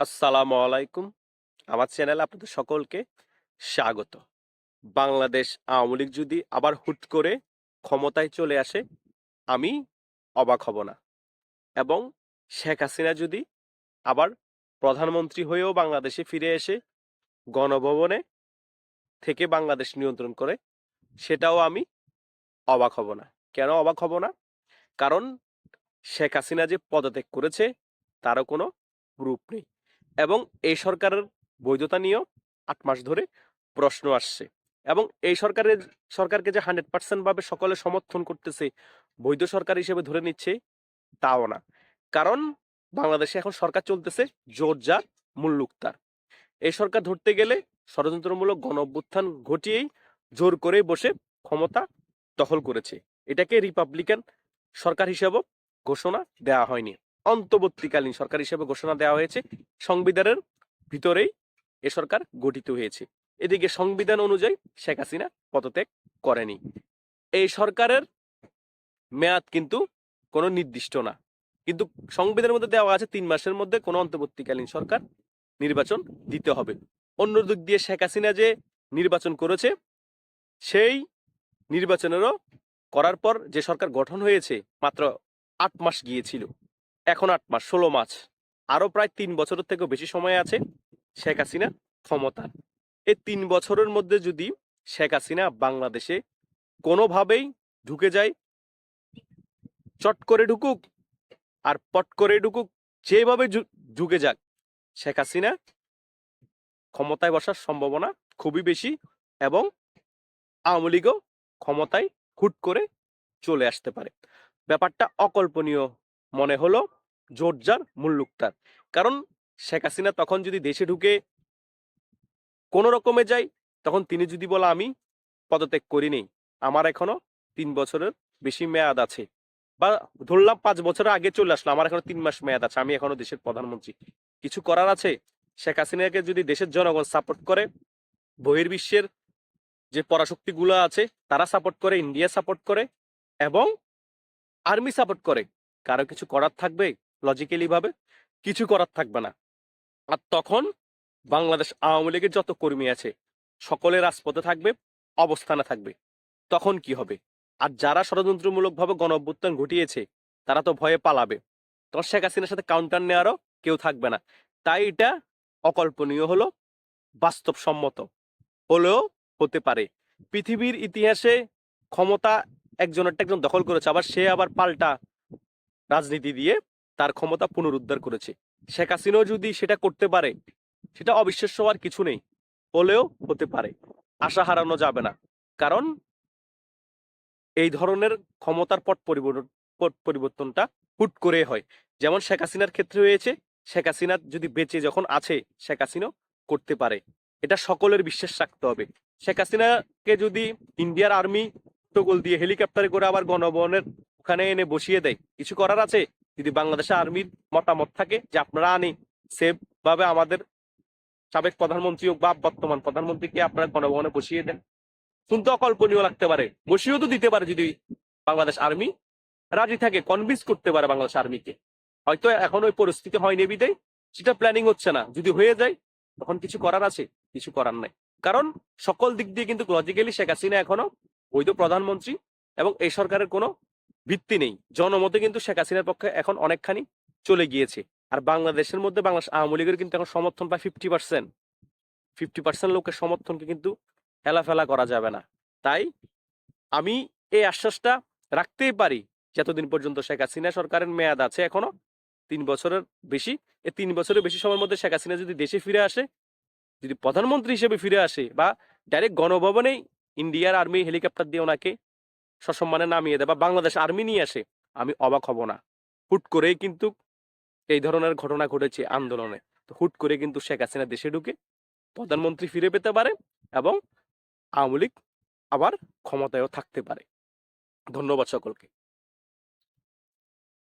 আসসালামু আলাইকুম। আমার চ্যানেলে আপনাদের সকলকে স্বাগত। বাংলাদেশ আওয়ামী লীগ যদি আবার হুট করে ক্ষমতায় চলে আসে, আমি অবাক হব না। এবং শেখ হাসিনা যদি আবার প্রধানমন্ত্রী হয়েও বাংলাদেশে ফিরে এসে গণভবনে থেকে বাংলাদেশ নিয়ন্ত্রণ করে, সেটাও আমি অবাক হব না। কেন অবাক হব না? কারণ শেখ হাসিনা যে পদত্যাগ করেছে, তারও কোনো প্রুফ নেই। এবং এই সরকারের বৈধতা নিয়েও আট মাস ধরে প্রশ্ন আসছে। এবং এই সরকারের, সরকারকে যে হান্ড্রেড পার্সেন্ট ভাবে সকলে সমর্থন করতেছে, বৈধ সরকার হিসেবে ধরে নিচ্ছে, তাও না। কারণ বাংলাদেশে এখন সরকার চলতেছে জোর যা মুল্লুকতার এই সরকার ধরতে গেলে ষড়যন্ত্রমূলক গণ অভ্যুত্থান ঘটিয়েই জোর করে বসে ক্ষমতা দখল করেছে। এটাকে রিপাবলিকান সরকার হিসেবে ঘোষণা দেওয়া হয়নি। অন্তর্বর্তীকালীন সরকার হিসেবে ঘোষণা দেওয়া হয়েছে, সংবিধানের ভিতরেই এ সরকার গঠিত হয়েছে। এদিকে সংবিধান অনুযায়ী শেখ হাসিনা পদত্যাগ করেনি। এই সরকারের মেয়াদ কিন্তু কোনো নির্দিষ্ট না। কিন্তু সংবিধানের মধ্যে দেওয়া আছে তিন মাসের মধ্যে কোনো অন্তর্বর্তীকালীন সরকার নির্বাচন দিতে হবে। অন্য দিক দিয়ে শেখ হাসিনা যে নির্বাচন করেছে, সেই নির্বাচনেরও করার পর যে সরকার গঠন হয়েছে, মাত্র আট মাস গিয়েছিল। এখন আট মাস, ষোলো মাস। আরও প্রায় তিন বছরের থেকেও বেশি সময় আছে শেখ হাসিনা ক্ষমতা। এই তিন বছরের মধ্যে যদি শেখ হাসিনা বাংলাদেশে কোনোভাবেই ঢুকে যায়, চট করে ঢুকুক আর পট করে ঢুকুক, যেভাবে ঢুকে যাক, শেখ হাসিনা ক্ষমতায় বসার সম্ভাবনা খুবই বেশি এবং আওয়ামী লীগও ক্ষমতায় হুট করে চলে আসতে পারে। ব্যাপারটা অকল্পনীয় মনে হলো জোরজার মুল্লুকতার। কারণ শেখ হাসিনা তখন যদি দেশে ঢুকে কোনো রকমে যাই, তখন তিনি যদি বলা, আমি পদত্যাগ করিনি, আমার এখনও তিন বছরের বেশি মেয়াদ আছে। বা ধরলাম পাঁচ বছর আগে চলে আসলো, আমার এখনও তিন মাস মেয়াদ আছে, আমি এখনও দেশের প্রধানমন্ত্রী। কিছু করার আছে। শেখ হাসিনাকে যদি দেশের জনগণ সাপোর্ট করে, বহির্বিশ্বের যে পরাশক্তিগুলো আছে, তারা সাপোর্ট করে ইন্ডিয়া সাপোর্ট করে এবং আর্মি সাপোর্ট করে। কারও কিছু করার থাকবে লজিক্যালি ভাবে, কিছু করার থাকবে না। আর তখন বাংলাদেশ আওয়ামী লীগের যত কর্মী আছে, সকলে রাজপথে থাকবে, অবস্থানে থাকবে। তখন কি হবে? আর যারা ষড়যন্ত্রমূলক ভাবে গণ অভ্যুত্থান ঘটিয়েছে, তারা তো ভয়ে পালাবে। তখন শেখ হাসিনার সাথে কাউন্টার নেওয়ারও কেউ থাকবে না। তাই এটা অকল্পনীয় হলো, বাস্তবসম্মত হলেও হতে পারে। পৃথিবীর ইতিহাসে ক্ষমতা একজনের একজন দখল করেছে, আবার সে আবার পাল্টা রাজনীতি দিয়ে তার ক্ষমতা পুনরুদ্ধার করেছে। শেখ হাসিনাও যদি সেটা করতে পারে, সেটা অবিশ্বাস্য হওয়ার কিছু নেই, হলেও হতে পারে। আশা হারানো যাবে না। কারণ এই ধরনের ক্ষমতার পট পরিবর্তন পরিবর্তনটা হুট করে হয়। যেমন শেখ হাসিনার ক্ষেত্রে হয়েছে, শেখ হাসিনা যদি বেঁচে যখন আছে, শেখ হাসিনাও করতে পারে। এটা সকলের বিশ্বাস রাখতে হবে। শেখ হাসিনাকে যদি ইন্ডিয়ার আর্মি টোগল দিয়ে হেলিকপ্টারে করে আবার গণভবনের ওখানে এনে বসিয়ে দেয়। কিছু করার আছে? যদি বাংলাদেশের আর্মির মতামত থাকে যে আপনারা আনি সেফ ভাবে আমাদের সাবেক প্রধানমন্ত্রী হোক বা বর্তমান প্রধানমন্ত্রীকে আপনারা গণভবনে বসিয়ে দেন। শুনতে অকল্পনীয় লাগতে পারে। বসিয়েও তো দিতে পারে যদি বাংলাদেশ আর্মি রাজি থাকে, কনভিন্স করতে পারে বাংলাদেশ আর্মিকে। হয়তো এখন ওই পরিস্থিতি হয়নি বিদায়, সেটা প্ল্যানিং হচ্ছে না। যদি হয়ে যায়, তখন কিছু করার আছে, কিছু করার নাই। কারণ সকল দিক দিয়ে কিন্তু লজিক্যালি শেখ হাসিনা এখনও বৈধ প্রধানমন্ত্রী এবং এই সরকারের কোনো ভিত্তি নেই। জনমতে কিন্তু শেখ হাসিনার পক্ষে এখন অনেকখানি চলে গিয়েছে। আর বাংলাদেশের মধ্যে বাংলাদেশ আওয়ামী লীগের কিন্তু এখন সমর্থন প্রায় ফিফটি পার্সেন্ট ফিফটি পার্সেন্ট লোকের সমর্থনকে কিন্তু হেলাফেলা করা যাবে না। তাই আমি এই আশ্বাসটা রাখতেই পারি যতদিন পর্যন্ত শেখ হাসিনা সরকারের মেয়াদ আছে এখনও তিন বছরের বেশি। এ তিন বছরের বেশি সময়ের মধ্যে শেখ হাসিনা যদি দেশে ফিরে আসে, যদি প্রধানমন্ত্রী হিসেবে ফিরে আসে বা ডাইরেক্ট গণভবনেই ইন্ডিয়ার আর্মি হেলিকপ্টার দিয়ে ওনাকে সসম্মানে নামিয়ে দেয় বা বাংলাদেশ আর্মি নিয়ে আসে, আমি অবাক হব না। হুট করেই কিন্তু এই ধরনের ঘটনা ঘটেছে আন্দোলনে। তো হুট করে কিন্তু শেখ হাসিনা দেশে ঢুকে প্রধানমন্ত্রী ফিরে পেতে পারে এবং আওয়ামী লীগ আবার ক্ষমতায়ও থাকতে পারে। ধন্যবাদ সকলকে।